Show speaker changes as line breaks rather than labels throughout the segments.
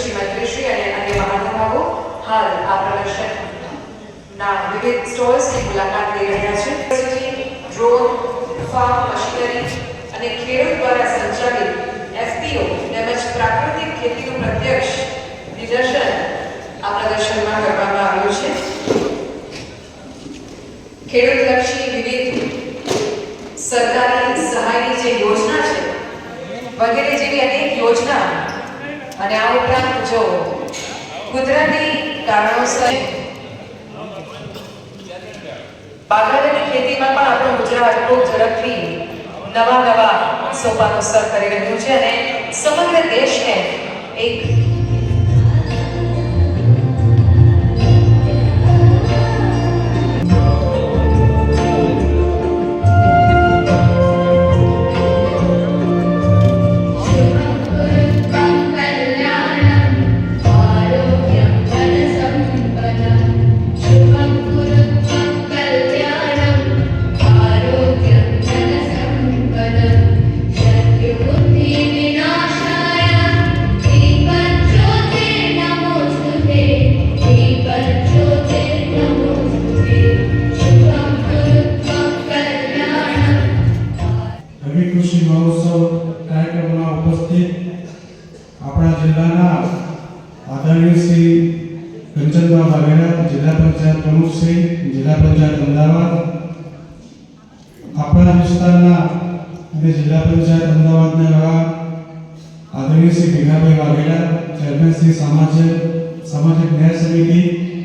શ્રી મંત્રીશ્રી અને અન્ય મહાનુભાવો હાલ આ પ્રદર્શનના વિવિધ સ્ટોલ્સની મુલાકાત લઈ રહ્યા છે ડ્રોન ફાર્મ મશીનરી અને ખેડૂત દ્વારા સંચાલિત એફપીઓ તેમજ પ્રાકૃતિક ખેતીનું પ્રત્યક્ષ નિદર્શન આ પ્રદર્શનમાં કરવામાં આવ્યું છે. ખેડૂતલક્ષી વિવિધ સરકારી સહાયની જે યોજના છે, વગેરે જેવી અનેક યોજના અને આ ઉપરાંત જો કુદરતી કારણોસર બાગાયતી ખેતીમાં પણ આપણું ગુજરાત ખૂબ ઝડપથી નવા નવા સોપાનો સર કરી રહ્યું છે અને સમગ્ર દેશને એક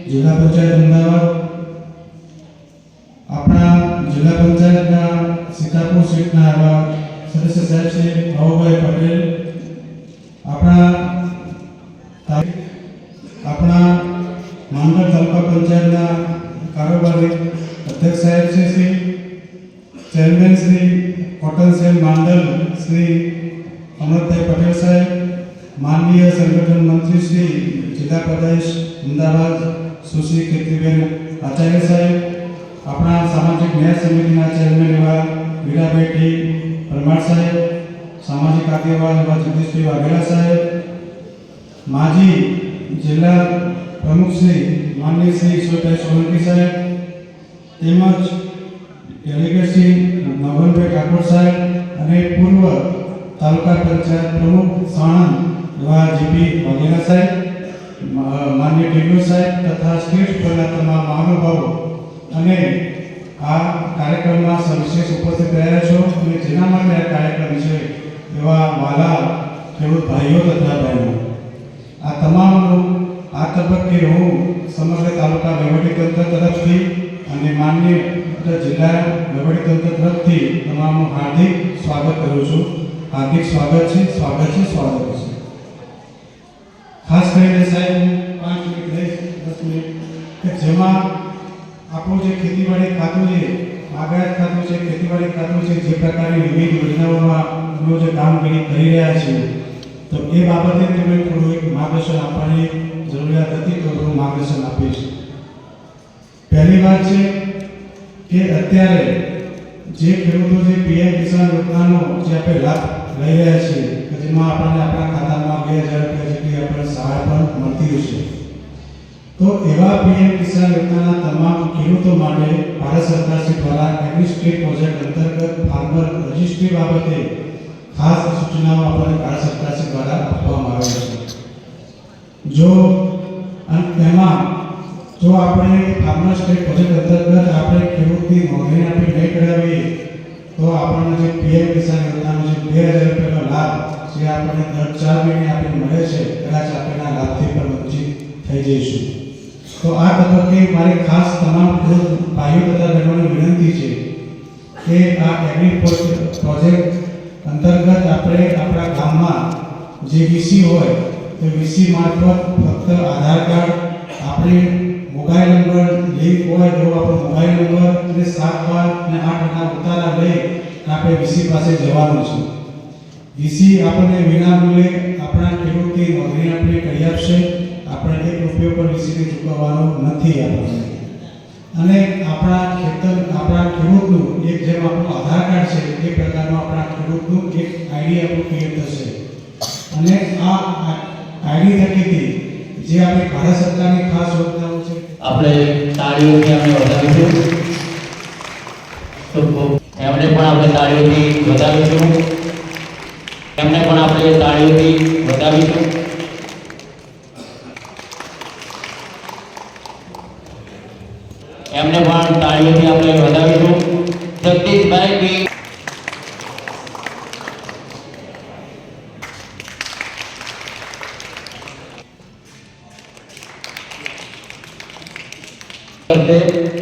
જિલ્લા પંચાયત અમદાવાદ આપણા વીરાભાઈ પરમાર સાહેબ, સામાજિક આગેવાન એવા જગદીશભાઈ વાઘેલા સાહેબ, માજી જિલ્લા પ્રમુખ શ્રી માન્ય શ્રી ઈશ્વરભાઈ સોલંકી સાહેબ, તેમજ ડેલિગેટ શ્રી નવનભાઈ ઠાકોર સાહેબ અને પૂર્વ તાલુકા પંચાયત પ્રમુખ સાણંદ એવા જીપી વાઘેલા સાહેબ માન્ય ડીડીઓ સાહેબ તથા સ્ટેટ પરના તમામ મહાનુભાવો અને આ કાર્યક્રમમાં સવિશેષ ઉપસ્થિત રહ્યા છો અને જેના માટે આ કાર્યક્રમ છે એવા વાલા ખેડૂત ભાઈઓ તથા બહેનો. આ તમામનું આ તબક્કે હું સમગ્ર તાલુકા વહીવટીતંત્ર તરફથી અને માન્ય જિલ્લા વહીવટીતંત્ર તરફથી તમામનું હાર્દિક સ્વાગત કરું છું. હાર્દિક સ્વાગત છે સ્વાગત છે સ્વાગત છે. ખાસ કરીને સાહેબ પાંચ મિનિટ દસ મિનિટ. કે જેમાં આપણું જે ખેતીવાડી ખાતું છે, બાગાયત ખાતું છે, ખેતીવાડી ખાતું છે, જે પ્રકારની વિવિધ યોજનાઓમાં જે કામગીરી કરી રહ્યા છે તો એ બાબતે તમે થોડું એક માર્ગદર્શન આપવાની જરૂરિયાત હતી તો થોડું માર્ગદર્શન આપીશ. પહેલી વાત છે કે અત્યારે જે ખેડૂતો, જે પીએમ કિસાન યોજનાનો જે આપણે લાભ લઈ રહ્યા છીએ જેમાં આપણને આપણા ખાતામાં બે હજાર રૂપિયા જેટલી આપણને સહાય પણ મળતી હશે તો એવા પીએમ કિસાન યોજનાના તમામ ખેડૂતો માટે ભારત સરકાર દ્વારા એગ્રી સ્ટેટ પ્રોજેક્ટ અંતર્ગત ફાર્મર રજિસ્ટ્રી બાબતે ખાસ સૂચનાઓ આપણને ભારત સરકાર દ્વારા આપવામાં આવે છે. જો તેમાં જો આપણે ફાર્મર સ્ટેટ પ્રોજેક્ટ અંતર્ગત આપણે ખેડૂતની નોંધણી આપણે નહીં કરાવીએ, તો આપણને જે પીએમ કિસાન યોજનાનો જે બે હજાર રૂપિયાનો લાભ જે આપણને દર ચાર મહિને આપણે મળે છે, કદાચ આપણે લાભથી પણ વંચિત થઈ જઈશું. તો આ તબક્કે મારે ખાસ તમામ ભાઈઓ તથા બહેનોને વિનંતી છે કે આ એગ્રી પ્રોજેક્ટ અંતર્ગત આપણે આપણા ગામમાં જે વીસી હોય, તો વીસી મારફત ફક્ત આધાર કાર્ડ, આપણે મોબાઈલ નંબર લિંક હોય એવો આપણો મોબાઈલ નંબર અને સાત બાર અને આઠ આના ઉતારા લઈ આપણે વીસી પાસે જવાનું છે. વીસી આપણને વિનામૂલ્યે આપણા ખેડૂતની નોંધણી આપણે કરી આપશે. આપણે રૂપિયો પણ વીસીને ચૂકવવાનો નથી આપણને અને આપણા ખેતર, આપણા ખેડૂતનું એક જેમ આપણું આધાર કાર્ડ છે, એ પ્રકારનું આપણા ખેડૂતનું એક આઈડી આપણું ક્રિએટ થશે. અને આ આઈડી થકીથી જે આપણે ભારત સરકારની ખાસ યોજનાઓ છે.
આપણે તાળીઓથી આપણે વધારીશું. એમને પણ આપણે તાળીઓથી વધારીશું. એમને પણ આપણે તાળીઓથી વધાવીશું એમને પણ તાળીઓથી આપણે વધાવીશું. જગદીશભાઈ બી કરશે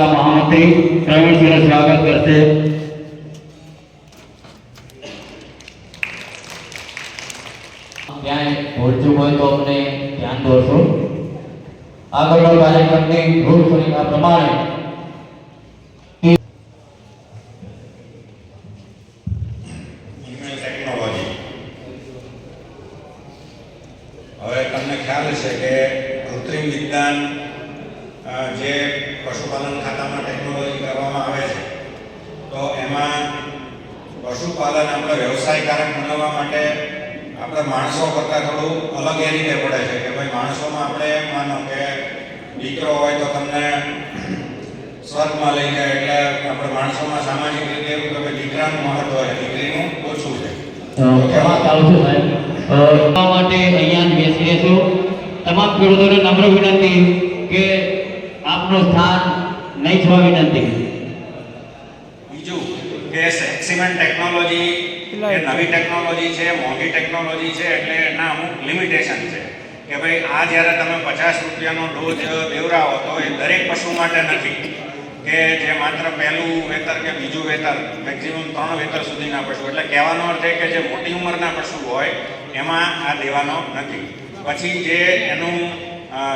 તાલુકા મહામંત્રી પ્રવીણસિંહ સ્વાગત કરશે. ક્યાંય ભૂલચૂક હોય તો અમને ધ્યાન દોરશો. આગળનો કાર્યક્રમની રૂપરેખા પ્રમાણે
ઈમેલ ટેકનોલોજી હવે તમને ખ્યાલ છે કે કૃત્રિમ વિજ્ઞાન અ, જે પશુપાલન ખાતામાં ટેકનોલોજી કરવામાં આવે છે તો એમાં પશુપાલન આપણે વ્યવસાયકારક બનાવવા માટે આપણે માણસો કરતાં થોડું અલગ એ રીતે પડે છે કે ભાઈ માણસોમાં આપણે માનો કે દીકરો હોય તો તમને સ્વર્ગમાં લઈ જાય એટલે આપણે માણસોમાં સામાજિક રીતે એવું કે દીકરાનું મહત્વ છે દીકરીનું ઓછું છે.
છે માટે અહીંયા બેસીએ રહેશું. તમામ ખેડૂતોને નમ્ર વિનંતી કે આપનું સ્થાન નહીં થવા વિનંતી.
બીજું કે સિમેન્ટ ટેકનોલોજી એ નવી ટેકનોલોજી છે, મોંઘી ટેકનોલોજી છે, એટલે એના અમુક લિમિટેશન છે. કે ભાઈ, આ જ્યારે તમે પચાસ રૂપિયાનો ડોઝ દેવરાવો, તો એ દરેક પશુ માટે નથી. કે જે માત્ર પહેલું વેતર કે બીજું વેતર મેક્સિમમ ત્રણ વેતર સુધીના પશુ. એટલે કહેવાનો અર્થ એ કે જે મોટી ઉંમરના પશુ હોય, એમાં આ દેવાનો નથી. પછી જે એનું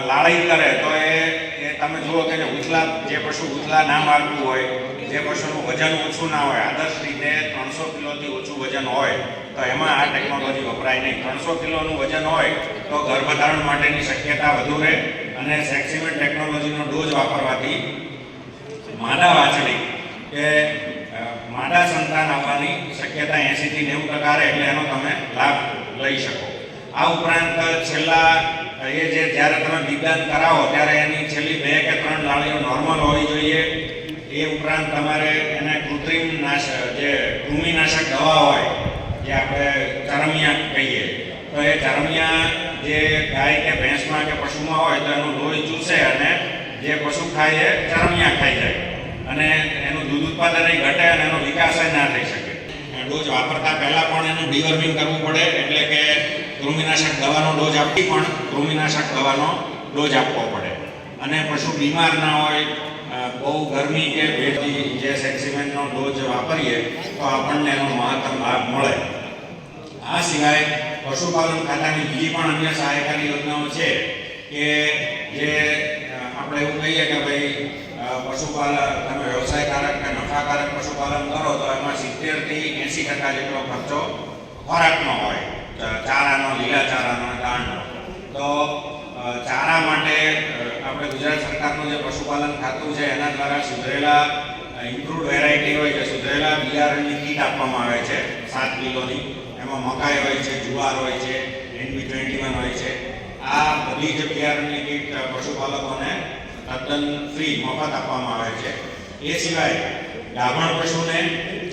લાળાઈ કરે, તો એ તમે જુઓ કે જે ઉથલા, જે પશુ ઉથલા ના મારતું હોય, જે પશુનું વજન ઓછું ના હોય, આદર્શ રીતે ત્રણસો કિલોથી વજન હોય, તો એમાં આ ટેકનોલોજી વપરાય નહીં. ત્રણસો કિલોનું વજન હોય, તો ગર્ભધારણ માટેની શક્યતા વધુ રહે અને સેક્સિમેન્ટ ટેકનોલોજીનો ડોઝ વાપરવાથી માદા વાછડી કે માદા સંતાન આવવાની શક્યતા એંશીથી નેવું ટકા રહે એટલે એનો તમે લાભ લઈ શકો. આ ઉપરાંત છેલ્લા એ જે જ્યારે તમે વિજ્ઞાન કરાવો, ત્યારે એની છેલ્લી બે કે ત્રણ લાળીઓ નોર્મલ હોવી જોઈએ. એ ઉપરાંત તમારે એને કૃત્રિમ નાશ જે કૃમિનાશક દવા હોય, જે આપણે ચરમિયા કહીએ, તો એ ચરમિયા જે ગાય કે ભેંસમાં કે પશુમાં હોય, તો એનું લોહી ચૂસે અને જે પશુ ખાય એ ચરમિયા ખાઈ જાય. અને એનું દૂધ ઉત્પાદન ઘટે અને એનો વિકાસ ના થઈ શકે. ડોઝ વાપરતા પહેલાં પણ એનું ડિવર્મિંગ કરવું પડે, એટલે કે કૃમિનાશક દવાનો ડોઝ આપી પણ કૃમિનાશક દવાનો ડોઝ આપવો પડે. અને પશુ બીમાર ના હોય બહુ ગરમી કે ભેજથી જે સેક્સિમેન્ટનો ડોઝ વાપરીએ, તો આપણને એનો મહત્તમ લાભ મળે. આ સિવાય પશુપાલન ખાતાની બીજી પણ અન્ય સહાયકારી યોજનાઓ છે કે જે આપણે એવું કહીએ કે ભાઈ પશુપાલન, તમે વ્યવસાયકારક કે નફાકારક પશુપાલન કરો, તો એમાં સિત્તેરથી એંસી ટકા જેટલો ખર્ચો ખોરાકનો હોય ચારાનો, લીલા ચારાનો દાણનો તો ચારા માટે આપણે ગુજરાત સરકારનું જે પશુપાલન ખાતું છે, એના દ્વારા સુધરેલા ઇમ્પ્રુવડ વેરાયટી હોય છે, સુધરેલા બિયારણની કીટ આપવામાં આવે છે, સાત કિલોની. એમાં મકાઈ હોય છે, જુવાર હોય છે એનબી ટ્વેન્ટી વન હોય છે. આ બધી જ બિયારણની કીટ પશુપાલકોને તદ્દન ફ્રી મફત આપવામાં આવે છે. એ સિવાય ગાભણ પશુને,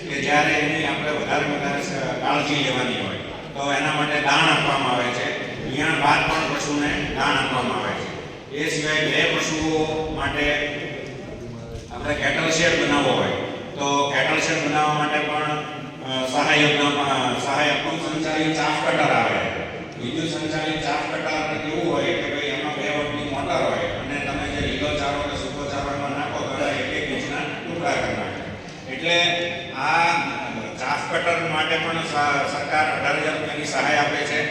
કે જ્યારે એની આપણે વધારે વધારે કાળજી લેવાની હોય, તો એના માટે દાણ આપવામાં આવે છે. વિયાણ બાદ પણ પશુને દાણ આપવામાં આવે છે. એ સિવાય બે પશુઓ માટે આપણે કેટલ શેડ બનાવવો હોય, તો કેટલ શેડ બનાવવા માટે પણ સહાય સહાય અપંગ સંચાલિત ચાફ કટર આવે. વિદ્યુત સંચાલિત ચાફ કટર કેવું હોય કે ભાઈ એમાં બે વોટની મોટર હોય અને તમે જે લીલો ચારો કે સૂકો ચારો એમાં નાખો તો એક એક ઇંચના ટુકડા કરી નાખે. એટલે આ ચાફ કટર માટે પણ સરકાર અઢાર હજાર રૂપિયાની સહાય આપે છે.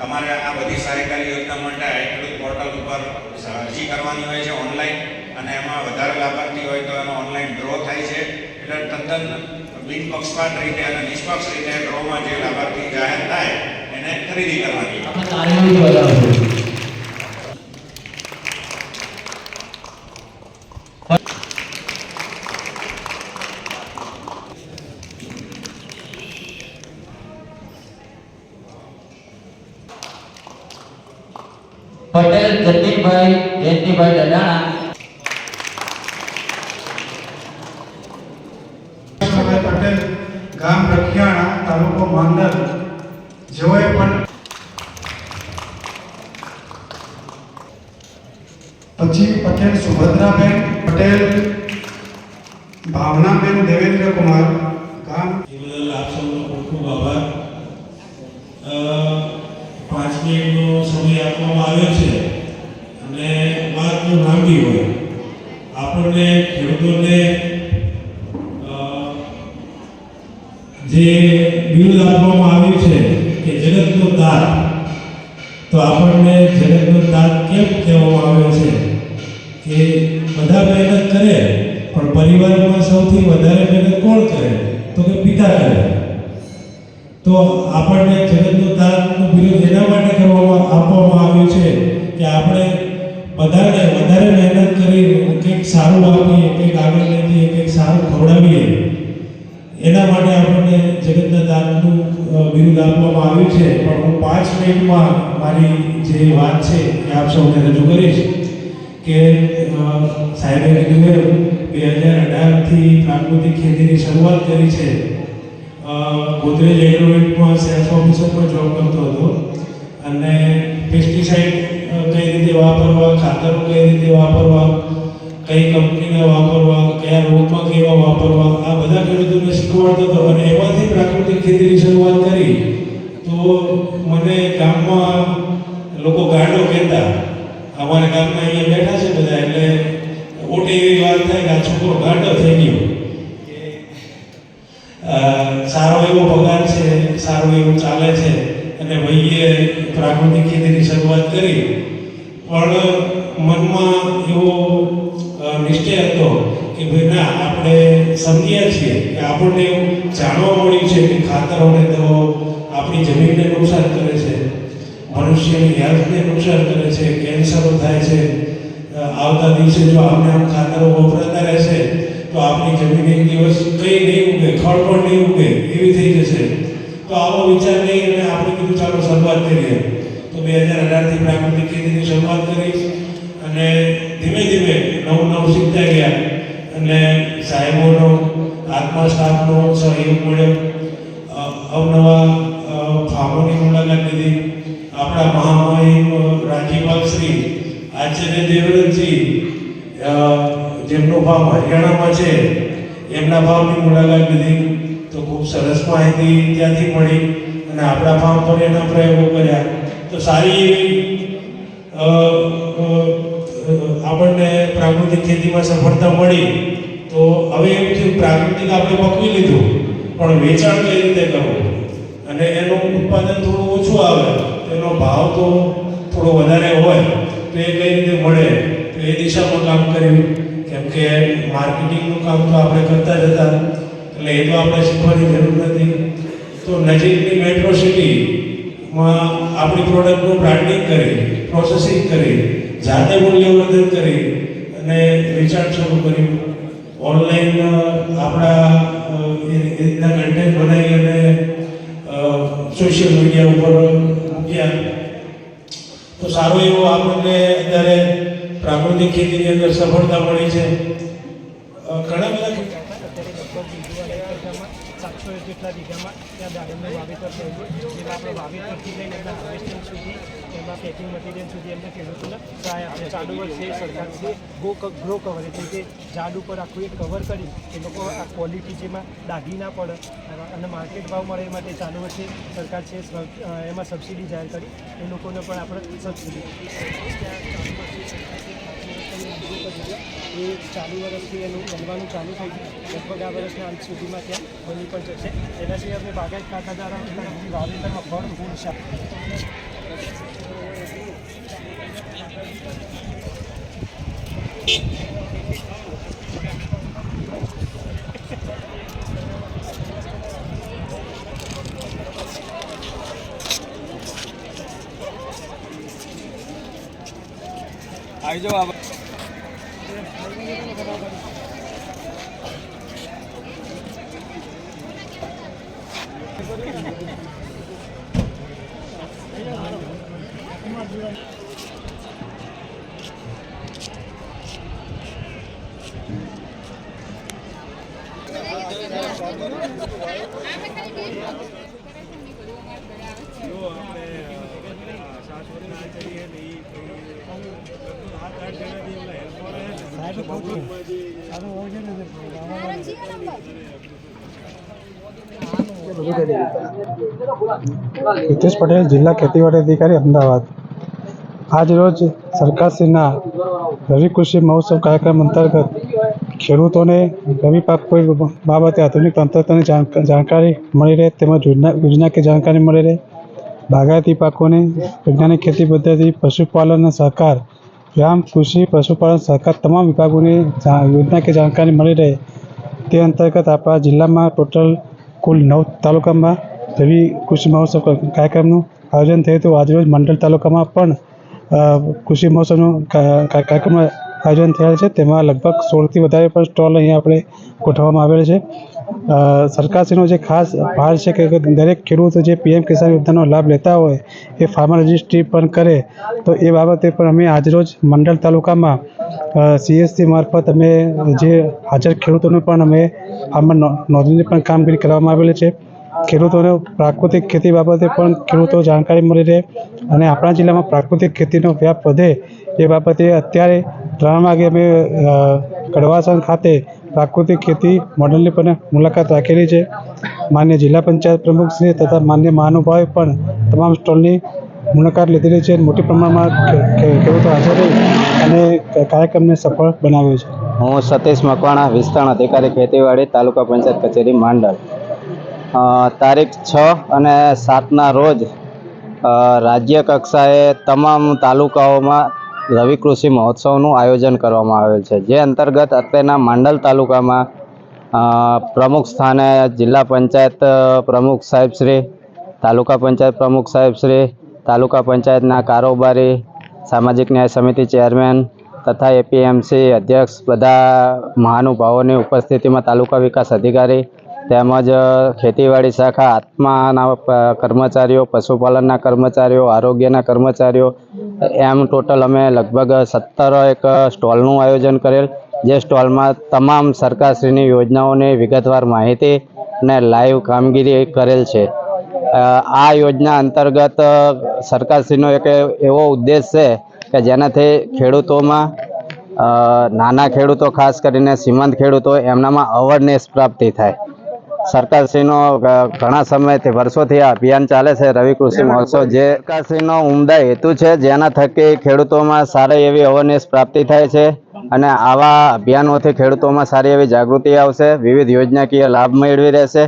તમારે આ બધી સહાયકારી યોજના માટે ખેડૂત પોર્ટલ ઉપર અરજી કરવાની હોય છે ઓનલાઈન અને એમાં વધારે લાભાર્થી હોય તો એનો ઓનલાઈન ડ્રો થાય છે. એટલે તદ્દન બિન પક્ષપાત રીતે અને નિષ્પક્ષ રીતે ડ્રોમાં જે લાભાર્થી જાહેર થાય, એને ખરીદી કરવાની.
પટેલ જતીનભાઈ જયંતિભાઈ
દડાણા. પટેલ ગામ રખિયાણા તાલુકો માંડલ. જેઓએ પણ પછી પટેલ સુભદ્રાબેન પટેલ ભાવનાબેન દેવેન્દ્ર કુમાર ગામ
બદલ આપ સૌનો ખૂબ ખૂબ આભાર. પાંચ મિનિટનો સમય આપવામાં આવ્યો છે અને વાત તો લાંબી હોય આપણને અ, જે બિલ આપવામાં આવ્યું છે કે જગતનો તાત તો આપણને જગતનો તાત કેમ કહેવામાં આવ્યો છે કે બધા મહેનત કરે પણ પરિવારમાં સૌથી વધારે મહેનત કોણ કરે? તો કે પિતા કરે. તો આપણને જગતનો તાતનું વિરોધ એના માટે કરવામાં આપવામાં આવ્યું છે કે આપણે બધાને વધારે મહેનત કરી કંઈક સારું આપીએ કંઈક આગળ લઈ જઈએ કંઈક સારું ખવડાવીએ એના માટે આપણને અ, બિરુદ આપવામાં આવ્યું છે. પણ હું પાંચ મિનિટમાં મારી જે વાત છે એ આપ સૌને રજૂ કરીશ કે સાહેબે કીધું એમ બે હજાર અઢારથી પ્રાકૃતિક ખેતીની શરૂઆત કરી છે. ગોદરેજ એગ્રોવેટમાં સેલ્સ ઓફિસરમાં જોબ કરતો હતો. અને પેસ્ટિસાઇડ કઈ રીતે વાપરવા ખાતરો કઈ રીતે વાપરવા કઈ કંપનીના વાપરવા, કયા રોગમાં કેવા વાપરવા, આ બધા ખેડૂતોને શીખવાડતો હતો. અને એમાંથી પ્રાકૃતિક ખેતીની શરૂઆત કરી તો મને ગામમાં લોકો ગાંડો કહેતા. અમારા ગામમાં અહીંયા બેઠા છે બધા, એટલે ઓટી એવી વાત થાય કે આ છોકરો ગાંડો થઈ ગયો. સારો એવો પગાર છે, સારું એવું ચાલે છે, અને ભાઈએ પ્રાકૃતિક ખેતીની શરૂઆત કરી. પણ મનમાં કે ભાઈ ના આપણે સમજ્યા છીએ કે આપણને એવું જાણવા મળ્યું છે કે ખાતરો અને દવાઓ આપણી જમીનને નુકસાન કરે છે, મનુષ્યની હેલ્થને નુકસાન કરે છે કેન્સરો થાય છે. આવતા દિવસે જો આપણે આમ ખાતરો વપરાતા રહેશે, તો આપણી જમીન એક દિવસ કંઈ નહીં ઉગે, ખળ પણ નહીં ઉગે, એવી થઈ જશે. તો આવો વિચાર નહીં અને આપણે કીધું, ચાલો શરૂઆત કરીએ. તો બે હજાર અઢારથી પ્રાકૃતિક ખેતીની શરૂઆત કરી અને ધીમે ધીમે નવું નવું શીખતા ગયા. અને સાહેબોનો આત્મા સ્ટાફનો સહયોગ મળ્યો. અવનવા ફામોની મુલાકાત લીધી. આપણા મહામહિમ રાજ્યપાલ શ્રી, આચાર્ય દેવવ્રતજી જેમનો ફાર્મ હરિયાણામાં છે, એમના ફાર્મની મુલાકાત લીધી. તો ખૂબ સરસ માહિતી ત્યાંથી મળી અને આપણા ફાર્મ પર એના પ્રયોગો કર્યા. તો સારી એવી આપણને પ્રાકૃતિક ખેતીમાં સફળતા મળી, તો હવે એમ થયું પ્રાકૃતિક આપણે પકવી લીધું, પણ વેચાણ કઈ રીતે કરવું? અને એનું ઉત્પાદન થોડું ઓછું આવે એનો ભાવ તો થોડો વધારે હોય, તો એ કઈ રીતે મળે? તો એ દિશામાં કામ કર્યું. કેમ કે માર્કેટિંગનું કામ તો આપણે કરતા જ હતા, એટલે એ તો આપણે શીખવાની જરૂર નથી. તો નજીકની મેટ્રો સિટીમાં આપણી પ્રોડક્ટનું બ્રાન્ડિંગ કરી, પ્રોસેસિંગ કરી જાતે મૂલ્યવર્ધન કરી અને વેચાણ શરૂ કર્યું. ઓનલાઈન આપણા રીતના કન્ટેન્ટ બનાવી અને સોશિયલ મીડિયા ઉપર મૂક્યા તો સારો એવો આપણને અત્યારે પ્રાકૃતિક ખેતીની અંદર સફળતા મળી છે અ, ઘણા બધા
સાતસો વીઘામાં ત્યાં દાડમનું વાવેતર થયું છે. જેમાં આપણે વાવેતરથી લઈને એમના હાર્વેસ્ટિંગ સુધી એમાં પેકિંગ મટીરિયલ સુધી એમને ખેડૂતોને સહાય આપે. ચાલુ વર્ષે સરકારશ્રીએ ગો ગ્રો કવર એટલે કે ઝાડ ઉપર આખું એક કવર કરી, એ લોકો આ ક્વોલિટી જેમાં દાગી ના પડે અને માર્કેટ ભાવ મળે એ માટે ચાલુ વર્ષે સરકાર છે એમાં સબસિડી જાહેર કરી. એ લોકોને પણ આપણે સબસિડી એ ચાલુ વર્ષથી એનું બનવાનું ચાલુ થઈ ગયું. લગભગ આ વર્ષના અંત સુધીમાં ત્યાં બની પણ જશે. એના સિવાય આપણે બાગાયત ખાતા દ્વારા વાવેતરમાં ફળ ગુણ આવી જાઓ
હિતેશ પટેલ, જિલ્લા ખેતીવાડી અધિકારી, અમદાવાદ. આજ રોજ સરકારશ્રીના રવિ કૃષિ મહોત્સવ કાર્યક્રમ અંતર્ગત ખેડૂતોને રવિ પાક કોઈ બાબતે આધુનિક તંત્રની જાણ- જાણકારી મળી રહે તેમજ યોજના, યોજનાકીય જાણકારી મળી રહે. બાગાયતી પાકોને વૈજ્ઞાનિક ખેતી પદ્ધતિ, પશુપાલન અને સહકાર ગ્રામ, કૃષિ, પશુપાલન સહકાર તમામ વિભાગોની યોજના કે જાણકારી મળી રહે તે અંતર્ગત આપણા જિલ્લામાં ટોટલ કુલ નવ તાલુકામાં રવિ કૃષિ મહોત્સવ કાર્યક્રમનું આયોજન થયું હતું. આજરોજ મંડળ તાલુકામાં પણ કૃષિ મહોત્સવનું કા- કા- કાર્યક્રમનું આયોજન થયેલ છે. તેમાં લગભગ સોળથી વધારે પણ સ્ટોલ અહીંયા આપણે ગોઠવવામાં આવેલ છે. સરકારશ્રીનો જે ખાસ ભાર છે કે દરેક ખેડૂતો જે પીએમ કિસાન યોજનાનો લાભ લેતા હોય એ ફાર્મર રજિસ્ટ્રી પણ કરે, તો એ બાબતે પણ અમે આજરોજ મંડળ તાલુકામાં સીએસસી મારફત અમે જે હાજર ખેડૂતોને પણ અમે આમાં નોંધણી પણ કામગીરી કરવામાં આવેલી છે. ખેડૂતોને પ્રાકૃતિક ખેતી બાબતે પણ ખેડૂતો જાણકારી મળી રહે અને આપણા જિલ્લામાં પ્રાકૃતિક ખેતીનો વ્યાપ વધે એ બાબતે અત્યારે ત્રણ વાગે અમે કડવાસણ ખાતે પ્રાકૃતિક ખેતી મોડલની પણ મુલાકાત રાખેલી છે. માન્ય જિલ્લા પંચાયત પ્રમુખશ્રી તથા માન્ય મહાનુભાવે પણ તમામ સ્ટોલની મુલાકાત લીધેલી છે. મોટી પ્રમાણમાં ખેડૂતો હાજર રહી અને કાર્યક્રમને સફળ બનાવ્યો છે.
હું સતીશ મકવાણા વિસ્તરણ અધિકારી, ખેતીવાડી, તાલુકા પંચાયત કચેરી, માંડલ. તારીખ છ અને સાતના રોજ રાજ્ય કક્ષાએ તમામ તાલુકાઓમાં રવિ કૃષિ મહોત્સવનું આયોજન કરવામાં આવેલ છે, જે અંતર્ગત અત્યારના માંડલ તાલુકામાં પ્રમુખ સ્થાને જિલ્લા પંચાયત પ્રમુખ સાહેબશ્રી તાલુકા પંચાયત પ્રમુખ સાહેબશ્રી તાલુકા પંચાયતના કારોબારી, સામાજિક ન્યાય સમિતિ ચેરમેન તથા એપીએમસી અધ્યક્ષ બધા મહાનુભાવોની ઉપસ્થિતિમાં તાલુકા વિકાસ અધિકારી તેમજ ખેતીવાડી શાખા આત્માના કર્મચારીઓ, પશુપાલનના કર્મચારીઓ, આરોગ્યના કર્મચારીઓ, એમ ટોટલ અમે લગભગ સત્તર એક સ્ટોલનું આયોજન કરેલ, જે સ્ટોલમાં તમામ સરકારશ્રીની યોજનાઓની વિગતવાર માહિતી અને લાઈવ કામગીરી કરેલ છે. આ યોજના અંતર્ગત સરકારશ્રીનો એક એવો ઉદ્દેશ છે કે જેનાથી ખેડૂતોમાં નાના ખેડૂતો, ખાસ કરીને સીમાંત ખેડૂતો, એમનામાં અવેરનેસ પ્રાપ્તિ થાય. સરકારશ્રીનો ઘણા સમયથી વર્ષોથી આ અભિયાન ચાલે છે રવિ કૃષિ મહોત્સવ. જે સરકારશ્રીનો ઉમદા હેતુ છે જેના થકી ખેડૂતોમાં સારી એવી અવેરનેસ પ્રાપ્તિ થાય છે અને આવા અભિયાનોથી ખેડૂતોમાં સારી એવી જાગૃતિ આવશે વિવિધ યોજનાકીય લાભ મેળવી રહેશે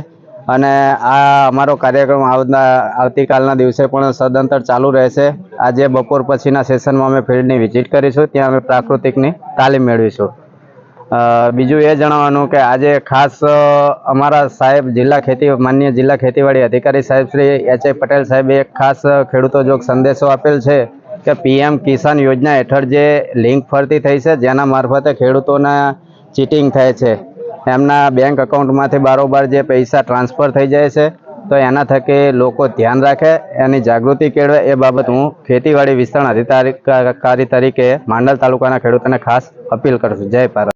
અને આ અમારો કાર્યક્રમ આવતા આવતીકાલના દિવસે પણ સદંતર ચાલુ રહેશે. આજે બપોર પછીના સેશનમાં અમે ફિલ્ડની વિઝિટ કરીશું ત્યાં અમે પ્રાકૃતિકની તાલીમ મેળવીશું. બીજું એ જણાવવાનું કે આજે ખાસ અમારા સાહેબ જિલ્લા ખેતી, માન્ય જિલ્લા ખેતીવાડી અધિકારી સાહેબ શ્રી એચ પટેલ સાહેબે એક ખાસ ખેડૂતો જોગ સંદેશો આપેલ છે કે પીએમ કિસાન યોજના હેઠળ જે લિંક ફરતી થઈ છે, જેના મારફતે ખેડૂતોના ચીટિંગ થાય છે. એમના બેંક એકાઉન્ટમાંથી બારોબાર જે પૈસા ટ્રાન્સફર થઈ જાય છે, તો એના થકી લોકો ધ્યાન રાખે, એની જાગૃતિ કેળવે એ બાબત હું ખેતીવાડી વિસ્તરણ અધિકારી તરીકે માંડલ તાલુકાના ખેડૂતોને ખાસ અપીલ કરું છું. જય ભારત.